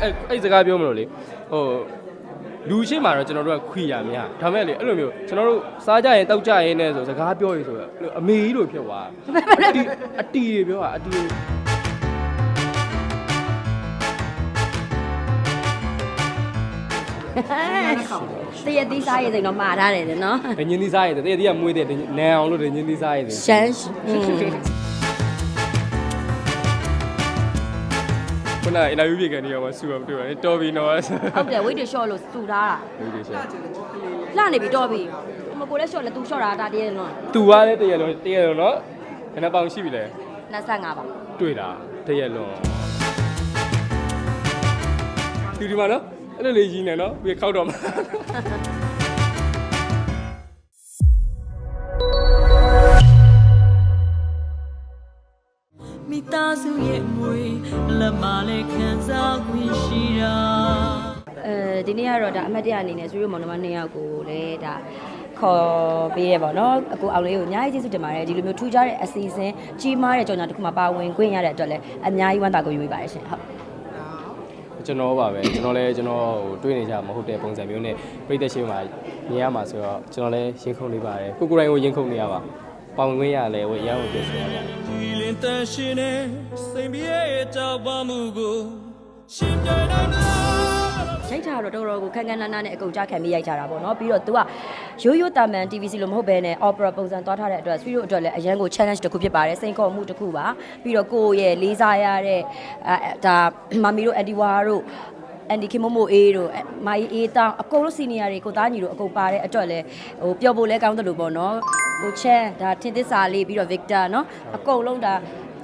အဲ့အဲ့စကားပြောမလို့လေဟိုလူရှိမှတော့ကျွန်တော်တို့ကခွေရများဒါမဲ့လေအဲ့လိုမျိုးကျွန်တော်တို့စားကြရင်တောက်ကြရင်နဲ့ဆိုစကားပြောရဆိုတော့အဲ့လိုအမေကြီးလိုဖြစ်သွားအတီအတီတွေပြောတာအတီတွေတရက်သီးစားရည်စိန်တော့မှာထားတယ်တဲ့နော်ဒညင်းသီးစားရတယ်တည့်တည့်ကမွေးတဲ့နန်အောင်လို့ဒညင်းသီးစားရတယ်ရှမ်း ခုနအင်တာဗျူးပြေကန်နေရောမဆူအောင်တွေ့ပါတယ်တော်ပြီနော်ဟုတ်တယ် weight တွေ short လို့စူထားတာဟုတ်တယ်ရှင်လှနေပြီတော့ပြီမကိုလည်း short လဲ तू short တာဒါတရက်နော်သူကလည်းတည့်ရလုံးတည့်ရလုံးနော်ခဏပေါင်ရှိပြီလေ25ပါတွေ့တာတည့်ရလုံးဒီဒီမှာနော်အဲ့လိုလေးရင်းနေနော်ပြီးခောက်တော့မှာမိ ဒီနေ့ကတော့ဒါအမတ်တရအနေနဲ့ဆွေးရမောင်နှမနှစ်ယောက်ကိုလည်းဒါခေါ်ပေးရပါတော့အကိုအောင်လေးကိုအများကြီးကျေးဇူးတင်ပါတယ်ဒီလိုမျိုးထူးခြားတဲ့အစီအစဉ်ကြီးမားတဲ့ကြောင်ညာတစ်ခုမှာပါဝင်ခွင့်ရတဲ့အတွက်လည်းအများကြီးဝမ်းသာကိုယူမိပါတယ်ရှင်ဟုတ်ကျွန်တော်ပါပဲကျွန်တော်လည်းကျွန်တော်ဟိုတွေ့နေကြမဟုတ်တဲ့ပုံစံမျိုးနဲ့ပြည်သက်ရှင်းမှာမြင်ရမှာဆိုတော့ကျွန်တော်လည်းရင်ခုန်နေပါတယ်ကိုကိုယ်တိုင်ကိုရင်ခုန်နေရပါပေါင်ခွင့်ရလဲဝရမ်းကိုပြောဆိုရပါဒီလင်းတန်ရှင်နဲ့စိမ်ပြေကြောက်ပါမှုကိုရှင်ပြိုင်နိုင်မလား ရိုက်တာတော့တော်တော်ကိုခန်းခန်းနားနားနဲ့အကုန်ကြခံပြီးရိုက်ကြတာပေါ့နော်ပြီးတော့ तू ကရိုးရိုးတာမန် TVC လို့မဟုတ်ဘဲနဲ့ opera ပုံစံသွားထားတဲ့အတွက်ဆွေတို့အတွက်လည်းအရန်ကို challenge တစ်ခုဖြစ်ပါတယ်စိန်ခေါ်မှုတစ်ခုပါပြီးတော့ကိုယ့်ရဲ့လေးစားရတဲ့အဲဒါမမီတို့အန်တီဝါတို့အန်ဒီခင်မမိုအေးတို့မာအီအေးတောင်းအကုန်လုံးစီနီယာတွေကိုသားညီတို့အကုန်ပါတဲ့အတွက်လည်းဟိုပျော်ဖို့လဲကောင်းတယ်လို့ပေါ့နော်ဟိုချန်ဒါထင်သစ္စာလေးပြီးတော့ Victor နော်အကုန်လုံးဒါ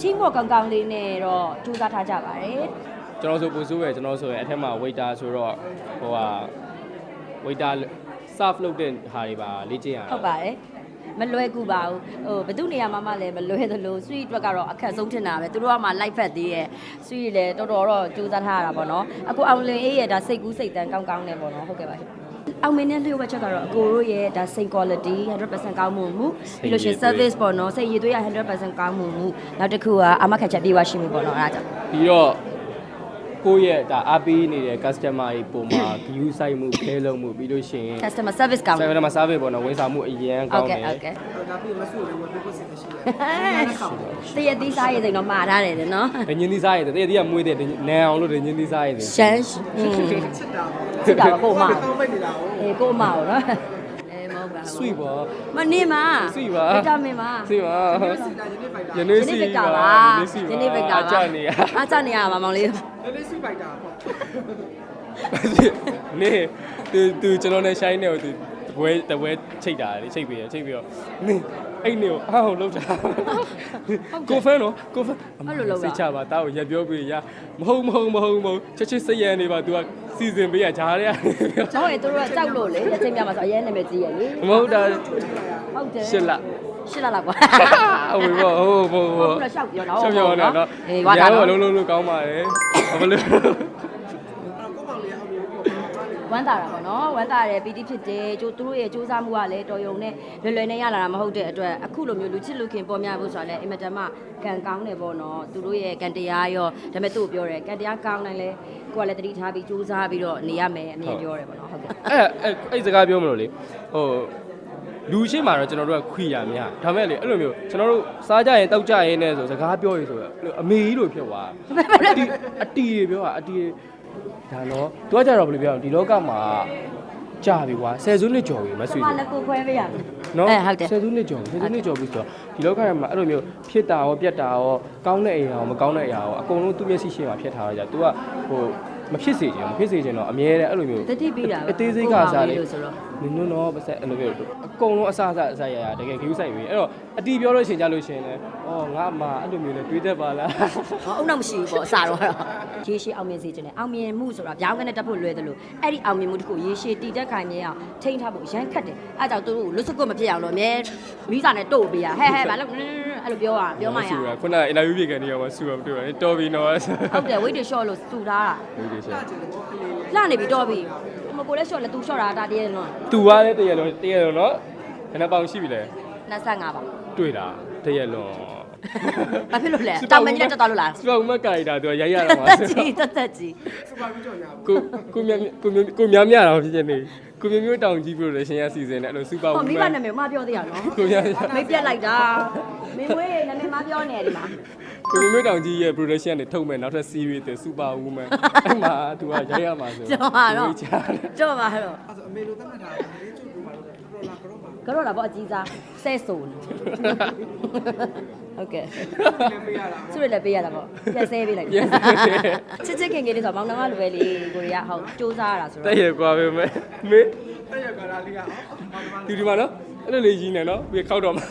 team work ကောင်းကောင်းလေးနဲ့တော့ကြိုးစားထားကြပါတယ် ကျွန်တော်ဆိုပူဆိုးပဲကျွန်တော်ဆိုရင်အထက်မှာ waiter ဆိုတော့ဟိုဟာ waiter serve လုပ်တဲ့ဟာတွေပါလေ့ကျင့်ရတာဟုတ်ပါတယ်မလွယ်ကူပါဘူးဟိုဘယ်သူနေရာမှာမှလည်းမလွယ်သလို sweet အတွက်ကတော့အခက်ဆုံးထင်တာပဲသူတို့ကမှ light fat သေးရဲ့ sweet လည်းတော်တော်တော့ကြိုးစားထားရတာပေါ့နော်အခုအောင်လင်အေးရဲ့ဒါစိတ်ကူးစိတ်တန်းကောင်းကောင်းနေပေါ့နော်ဟုတ်ကဲ့ပါရှင်အောင်မင်းနဲ့လျှို့ဝှက်ချက်ကတော့အကိုတို့ရဲ့ဒါ same quality 100%ကောင်းမှုမှုပြီးလို့ရှိရင် service ပေါ့နော်စိတ်ရည်သွေးရ100%ကောင်းမှုမှုနောက်တစ်ခုကအမခက်ချက်ပြေးဝရှိမှုပေါ့နော်အဲ့ဒါကြောင့်ပြီးတော့ ကိုယ့်ရဲ့ဒါအားပေးနေတဲ့ customer တွေပုံမှာ view site မှုခဲလုံးမှုပြီးလို့ရှိရင် customer service ကောင်း service မှာ service ပေါ့နော်ဝန်ဆောင်မှုအရင်ဟုကောတ်င်းတကဲ့ယ်ဟုတ်ကဲ့တရက်သီးစားရည်စိန်တော့မှာထားတယ်နော်ဒညင်းသီးစားရတယ်တည့်တည့်ကမွေးတဲ့နန်အောင်လို့ဒညင်းသီးစားရတယ်ရှမ်းอืมစစ်တာစစ်တာကိုမအောင်အေးကိုမအောင်နော် အေးမဟုတ်ပါဘူးဆွေပါ မနေမှာဆွေပါဗီတာမင်ပါဆွေပါယဒီနေ့နေ့စီဗစ်တာပါယဒီနေ့နေ့စီဗစ်တာပါအချနေရအားချနေရပါမောင်လေးနေသူသူကျွန်တော်နဲ့ shine နေကိုသူတပွဲတပွဲချိတ်တာလေချိတ်ပြီးရချိတ်ပြီးတော့နေ အဲ့နေကိုအားဟုတ်လောက်တာကိုဖန်နော်ကိုဖန်စိတ်ချပါတားကိုရက်ပြောပြီးရမဟုတ်မဟုတ်မဟုတ်မဟုတ်ချက်ချစ်စိတ်ရနေပါ तू ကစီစဉ်ပေးရဂျားတဲ့ပြောကျောင်းရဲ့တို့ကကြောက်လို့လေလက်ချင်းပြမှာဆိုအရင်နာမည်ကြီးရလေမဟုတ်တာဟုတ်တယ်ရှစ်လရှစ်လလောက်ကွာဟုတ်ပြီဟုတ်ဟုတ်ဟုတ်ဟုတ်လားရှောက်ပြောတော့ရှောက်ပြောနေတော့အေးဝါတာလုံးတော့လုံးလုံးကောင်းပါတယ်ဘယ်လို ဝမ်းသာတာပေါ့နော်ဝမ်းသာတယ်ပီတိဖြစ်တယ်ကျိုးသူတို့ရဲ့စူးစမ်းမှုကလည်းတော်ယုံနဲ့လွယ်လွယ်နဲ့ရလာတာမဟုတ်တဲ့အတွက်အခုလိုမျိုးလူချစ်လူခင်ပေါ်များဖို့ဆိုတာလည်းအင်မတန်မှကံကောင်းတယ်ပေါ့နော်သူတို့ရဲ့ကံတရားရောဒါပေမဲ့သူ့ကိုပြောတယ်ကံတရားကောင်းတိုင်းလဲကိုကလည်းတတိထားပြီးစူးစမ်းပြီးတော့နေရမယ်အမြင်ပြောတယ်ပေါ့နော်ဟုတ်ကဲ့အဲ့အဲ့အဲ့စကားပြောမလို့လေဟိုလူရှိမှတော့ကျွန်တော်တို့ကခွေရများဒါမဲ့လေအဲ့လိုမျိုးကျွန်တော်တို့စားကြရင်တောက်ကြရင်နဲ့ဆိုစကားပြောရဆိုတော့အမေကြီးလိုဖြစ်သွားအတီအတီတွေပြောတာအတီ ဒါနော်သူကကြတော့ဘယ်လိုပြောဒီလောကမှာကြာပြီကွာဆယ်စုနှစ်ကျော်ပြီမဆွေမလည်းကိုခွဲပေးရမယ်နော်အဲဟုတ်တယ်ဆယ်စုနှစ်ကျော်ဆယ်စုနှစ်ကျော်ပြီဆိုတော့ဒီလောကထဲမှာအဲ့လိုမျိုးဖြစ်တာရောပြက်တာရောကောင်းတဲ့အရာရောမကောင်းတဲ့အရာရောအကုန်လုံးသူ့မျက်စိရှေ့မှာဖြစ်ထားရကြ तू ကဟို မဖြစ်စေချင်မဖြစ်စေချင်တော့အမြဲတမ်းအဲ့လိုမျိုးတတိပေးတာပဲအသေးစိတ်ကစားလေလို့ဆိုတော့နင်တို့တော့ပါစက်အဲ့လိုမျိုးအကုန်လုံးအဆအဆအဆရရတကယ် view ဆိုင်ပြီအဲ့တော့အတီပြောလို့ရှိရင်ကြလို့ရှိရင်လည်းအော်ငါအမအဲ့လိုမျိုးလဲတွေးတတ်ပါလားဟောအုံနောက်မရှိဘူးပေါ့အစားတော့ရေရှည်အောင်မြင်စေခြင်းနဲ့အောင်မြင်မှုဆိုတာပြောင်းကနေတက်ဖို့လွယ်တယ်လို့အဲ့ဒီအောင်မြင်မှုတစ်ခုရေရှည်တည်တက်ခိုင်မြဲအောင်ထိန်းထားဖို့ရမ်းခတ်တယ်အဲ့ကြောင့်သူတို့လွတ်စကွတ်မဖြစ်အောင်လို့အမြဲမိစာနဲ့တို့ပေးရဟဲဟဲဘာလို့ အဲ့လိုပြောရပြောမှရဆူတာခုနအင်တာဗျူးပြေကန်နေရောမဆူအောင်တွေ့ပါတယ်တော်ပြီနော်ဟုတ်တယ် weight တွေ short လို့စူထားတာဟုတ်တယ်ရှင်လှနေပြီတော့ပြီမကိုလည်း short လဲ तू short တာဒါတည်းနော်သူကလည်းတည့်ရလုံးတည့်ရလုံးနော်ခဏပေါင်ရှိပြီလေ25ပါတွေ့တာတည့်ရလုံးဘာဖြစ်လို့လဲတောင်မကြီးတက်သွားလို့လားစပါဦးမကာရီတာသူကရိုက်ရတာပါတက်ကြီးတက်တက်ကြီးကိုကိုမြကိုမြကိုမြမြတာဖြစ်နေ ကိုမြမျိုးတောင်ကြီးပြလို့လည်းရှင်ရစီစဉ်တယ်အဲ့လိုစူပါဟောဝူမိမဘန်နာမည်မပြောသေးရနော်ကိုမြမိတ်ပြက်လိုက်တာမင်းမွေးနာမည်မပြောနေတယ်ဒီမှာကိုမြမျိုးတောင်ကြီးရဲ့ production နဲ့ထုတ်မဲ့နောက်ထပ် series တဲ့ super woman အဲ့မှာသူကရိုက်ရမှာဆိုကြော်ပါတော့ချာတယ်ကြော်ပါတော့အဲ့ဆိုအမေလိုတတ်မှတ်တာအမေကျုပ်ကမှတော့တော်လာကတော့မှာကတော့လာပေါ့အကြီးစားဆဲဆိုနေ ဟုတ်ကဲ့လည်းပေးရတာသူတွေလည်းပေးရတာပေါ့ပြက်ဆဲပေးလိုက်ချစ်ချစ်ခင်ခင်လေးဆိုတော့မောင်နှမလိုပဲလေကိုရီးယားဟုတ်စူးစမ်းရတာဆိုတတော့ည့်ရကွာပဲမဲမေးတက်ရကလာလေးကအော်ဘာမှမဒီဒီမှာနော်အဲ့လိုလေးကြီးနေနော်ပြီးခောက်တော့မှာ